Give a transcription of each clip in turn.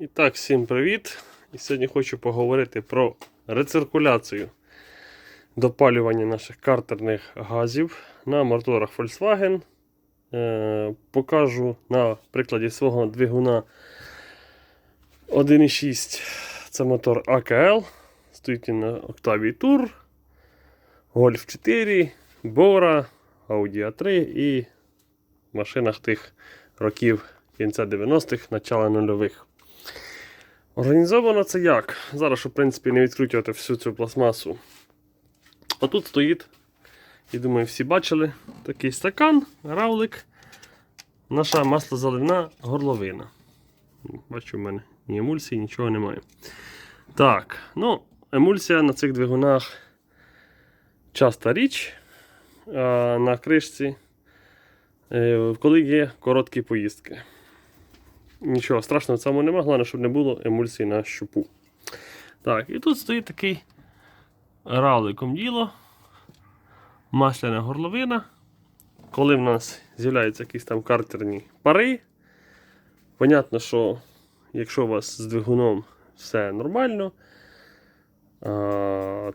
І так, всім привіт! І сьогодні хочу поговорити про рециркуляцію допалювання наших картерних газів на моторах Volkswagen. Е, покажу на прикладі свого двигуна 1.6. Це мотор АКЛ. Стоїть на Octavia Tour, Golf 4, Bora, Audi A3 і в машинах тих років кінця 90-х, начала нульових. Організовано це як? Зараз, щоб в принципі не відкручувати всю цю пластмасу. Отут стоїть, і думаю, всі бачили такий стакан, равлик, наша маслозаливна горловина. Бачу, в мене ні емульсії, нічого немає. Так, ну, емульсія на цих двигунах часта річ. На кришці, е, коли є короткі поїздки. Нічого страшного в цьому нема, головне, щоб не було емульсії на щупу. Так, і тут стоїть такий равликом діло, масляна горловина. Коли в нас з'являються якісь там картерні пари, понятно, що якщо у вас з двигуном все нормально,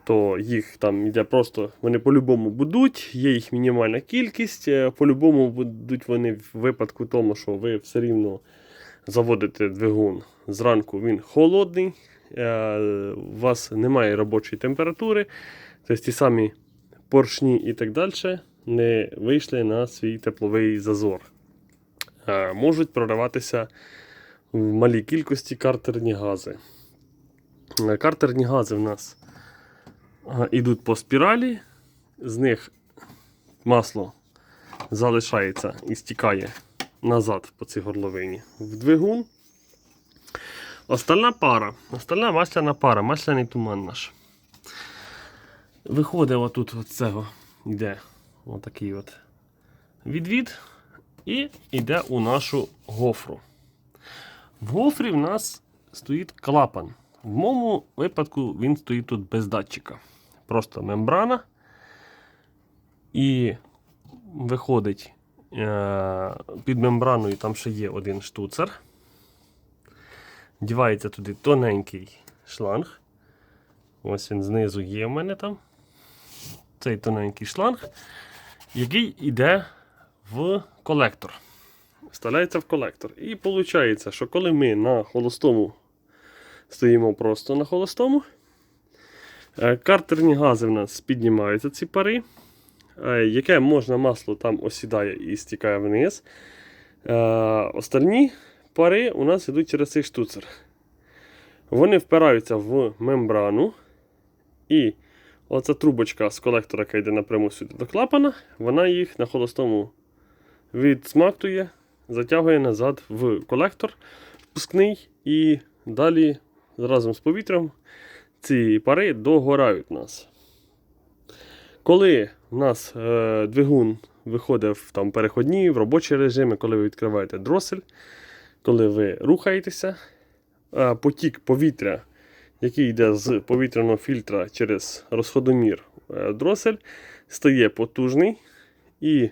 то їх там йде просто, вони по-любому будуть, є їх мінімальна кількість. е, По-любому будуть вони в випадку тому, що ви все рівно заводите двигун зранку, він холодний, е, у вас немає робочої температури, тобто ті самі поршні і так далі не вийшли на свій тепловий зазор. Е, Можуть прориватися в малій кількості картерні гази. Е, Картерні гази в нас йдуть по спіралі, з них масло залишається і стікає назад по цій горловині в двигун. Остальна пара, остальна масляна пара, масляний туман наш. Виходить отут от цього, йде отакий от відвід і йде у нашу гофру. В гофрі в нас стоїть клапан. В моєму випадку він стоїть тут без датчика. Просто мембрана. І виходить під мембраною, там ще є один штуцер. Дівається туди тоненький шланг. Ось він знизу є в мене там. Цей тоненький шланг, який йде в колектор. Вставляється в колектор. І виходить, що коли ми на холостому стоїмо просто на холостому, е, картерні гази в нас піднімаються ці пари, е, яке можна масло там осідає і стікає вниз. Е, Остальні пари у нас йдуть через цей штуцер. Вони впираються в мембрану. І оця трубочка з колектора, яка йде напряму сюди до клапана, вона їх на холостому відсмактує, затягує назад в колектор впускний, і далі разом з повітрям ці пари догорають нас. Коли в нас е, двигун виходить в там, переходні, в робочі режими, коли ви відкриваєте дросель, коли ви рухаєтеся, е, потік повітря, який йде з повітряного фільтра через розходомір е, дросель, стає потужний, і,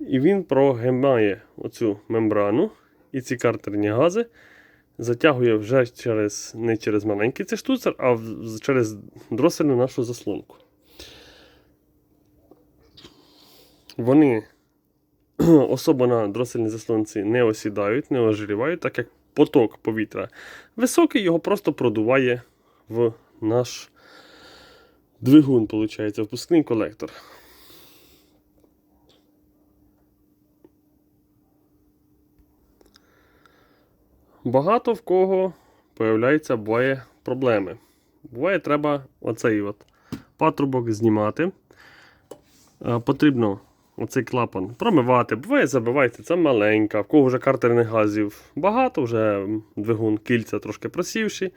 і він прогимає оцю мембрану, і ці картерні гази затягує вже через, не через маленький цей штуцер, а через дросельну нашу заслонку. Вони особо на дросельній заслонці не осідають, не ожирівають, так як поток повітря високий, його просто продуває в наш двигун, виходить, впускний колектор. Багато в кого появляються буває проблеми. Буває, треба оцей от патрубок знімати. Е, Потрібно оцей клапан промивати. Буває, забивається, це маленька, в кого вже картерних газів багато, вже двигун кільця трошки просівші.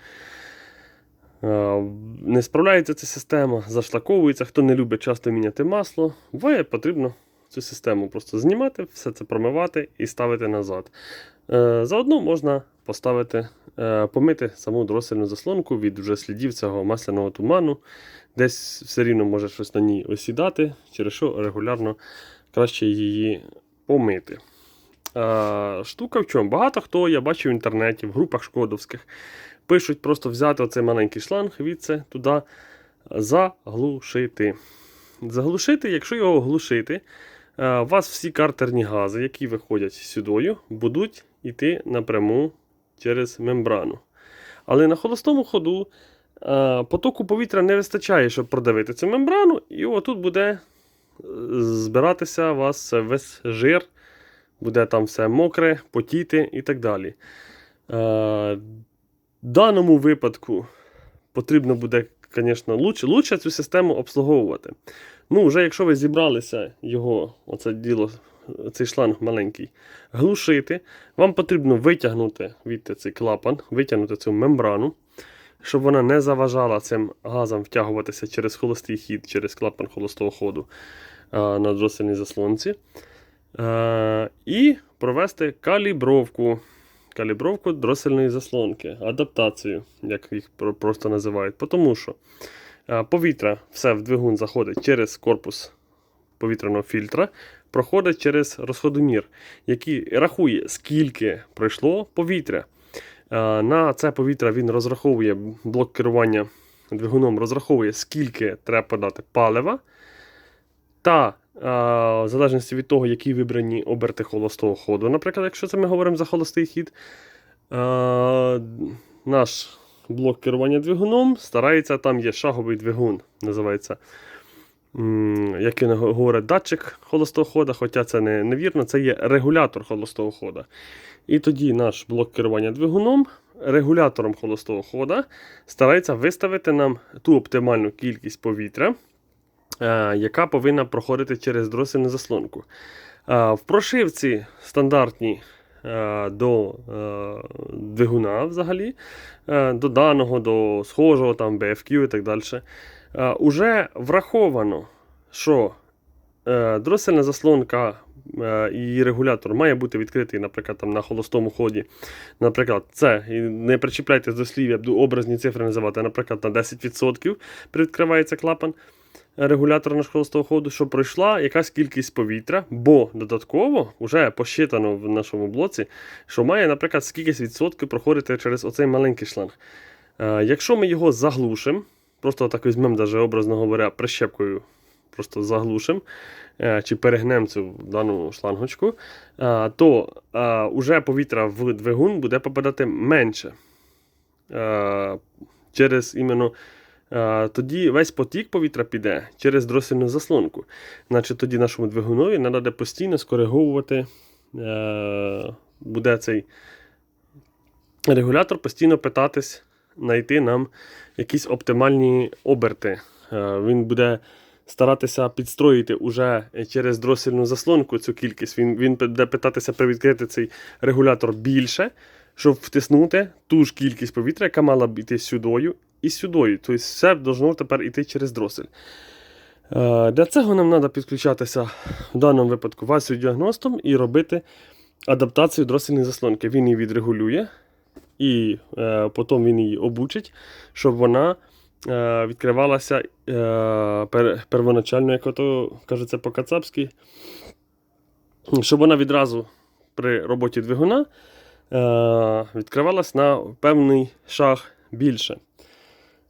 Не справляється ця система, зашлаковується. Хто не любить часто міняти масло, буває, потрібно цю систему просто знімати, все це промивати і ставити назад. Е, Заодно можна поставити, е, помити саму дросельну заслонку від вже слідів цього масляного туману. Десь все рівно може щось на ній осідати, через що регулярно краще її помити. Штука в чому? Багато хто я бачив в інтернеті, в групах шкодовських, пишуть просто взяти оцей маленький шланг, відси туди заглушити. Заглушити, якщо його глушити, е, у вас всі картерні гази, які виходять сюдою, будуть йти напряму через мембрану. Але на холостому ходу потоку повітря не вистачає, щоб продавити цю мембрану, і отут буде е, збиратися у вас весь жир, буде там все мокре, потіти і так далі. Е, В даному випадку потрібно буде, звісно, лучше, лучше цю систему обслуговувати. Ну, вже якщо ви зібралися його, оце діло, цей шланг маленький, глушити, вам потрібно витягнути від цей клапан, витягнути цю мембрану, щоб вона не заважала цим газам втягуватися через холостий хід, через клапан холостого ходу а, на дроссельній заслонці. Е, і провести калібровку. Калібровку дросельної заслонки, адаптацію, як їх просто називають. Тому що е, повітря все в двигун заходить через корпус повітряного фільтра, проходить через розходомір, який рахує, скільки пройшло повітря. Е, На це повітря він розраховує блок керування двигуном, розраховує, скільки треба подати палива. Та е, в залежності від того, які вибрані оберти холостого ходу. Наприклад, якщо це ми говоримо за холостий хід, е, наш блок керування двигуном старається, там є шаговий двигун, називається. М, Як він говорить, датчик холостого хода, хоча це не, невірно, це є регулятор холостого хода. І тоді наш блок керування двигуном, регулятором холостого хода, старається виставити нам ту оптимальну кількість повітря, е, яка повинна проходити через дросельну заслонку. Е, В прошивці стандартній е, до двигуна взагалі, до даного, до схожого, там, BFQ і так далі, уже враховано, що е, дросельна заслонка е, і регулятор має бути відкритий, наприклад, там, на холостому ході. Наприклад, це, не причіпляйтесь до слів, я буду образні цифри називати, наприклад, на 10% привідкривається клапан регулятора на холостого ходу, що пройшла якась кількість повітря, бо додатково вже посчитано в нашому блоці, що має, наприклад, скількись відсотків проходити через оцей маленький шланг. Е, якщо ми його заглушимо, просто так візьмемо, даже, образно говоря, прищепкою, просто заглушимо е, чи перегнемо цю дану шлангочку, е, то е, уже повітря в двигун буде попадати менше. Е, через іменно Е, тоді весь потік повітря піде через дросельну заслонку. Значить, тоді нашому двигунові треба постійно скориговувати, е, буде цей регулятор постійно питатись знайти нам якісь оптимальні оберти. Е, він буде старатися підстроїти уже через дросельну заслонку цю кількість. Він, він буде питатися привідкрити цей регулятор більше, щоб втиснути ту ж кількість повітря, яка мала б йти сюдою і сюдою. Тобто все должно тепер йти через дросель. Е, Для цього нам треба підключатися в даному випадку васю-діагностом і робити адаптацію дросельної заслонки. Він її відрегулює і е, потім він її обучить, щоб вона е, відкривалася е, пер, первоначально, як ото кажеться по-кацапськи, щоб вона відразу при роботі двигуна е, відкривалась на певний шаг більше.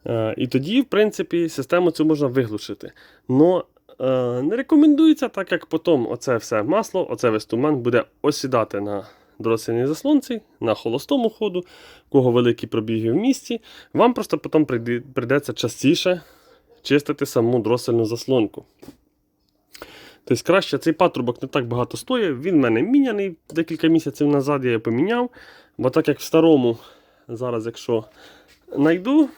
Е, І тоді, в принципі, систему цю можна виглушити. Но е, не рекомендується, так як потім оце все масло, оце весь туман буде осідати на дросельній заслонці, на холостому ходу, у кого великі пробіги в місті. Вам просто потім прийде- прийдеться частіше чистити саму дросельну заслонку. Тобто краще цей патрубок не так багато стоїть. Він в мене міняний декілька місяців назад, я його поміняв. Бо так як в старому, зараз, якщо знайду,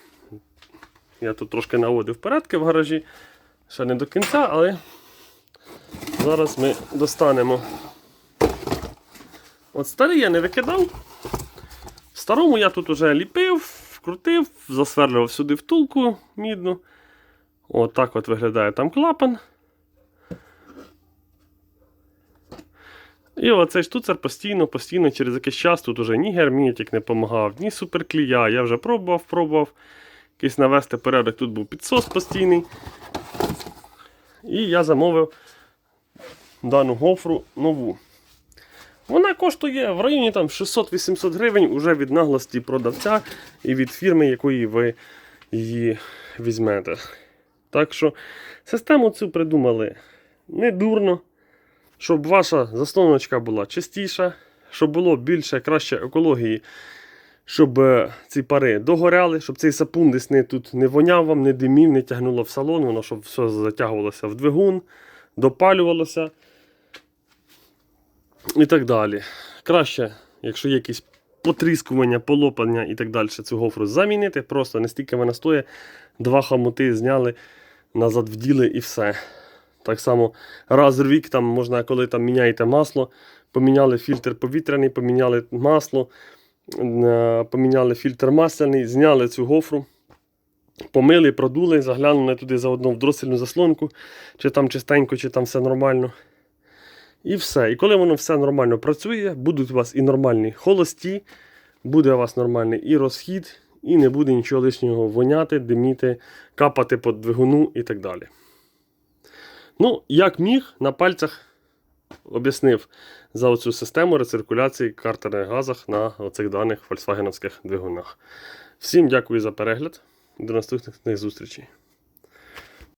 я тут трошки наводив порядки в гаражі. Ще не до кінця, але зараз ми достанемо. От старий я не викидав. В старому я тут уже ліпив, вкрутив, засверлював сюди втулку мідну. От так от виглядає там клапан. І оцей штуцер постійно, постійно через якийсь час тут уже ні герметик не допомагав, ні суперклія. Я вже пробував, пробував. Якийсь навести порядок, тут був підсос постійний. І я замовив дану гофру нову. Вона коштує в районі там 600-800 гривень уже від наглості продавця і від фірми, якої ви її візьмете. Так що систему цю придумали не дурно, щоб ваша заслоночка була чистіша, щоб було більше краще екології, щоб е, ці пари догоряли, щоб цей сапун десь не тут не воняв вам, не димів, не тягнуло в салон, воно щоб все затягувалося в двигун, допалювалося і так далі. Краще, якщо є якісь потріскування, полопання і так далі, цю гофру замінити, просто не стільки вона стоїть, два хамути зняли, назад вділи і все. Так само раз в рік там можна, коли там міняєте масло, поміняли фільтр повітряний, поміняли масло, е, поміняли фільтр масляний, зняли цю гофру, помили, продули, заглянули туди заодно в дросельну заслонку, чи там чистенько, чи там все нормально. І все. І коли воно все нормально працює, будуть у вас і нормальні холості, буде у вас нормальний і розхід, і не буде нічого лишнього воняти, диміти, капати по двигуну і так далі. Ну, як міг, на пальцях об'яснив за оцю систему рециркуляції картерних газах на оцих даних фольксвагеновських двигунах. Всім дякую за перегляд. До наступних зустрічей.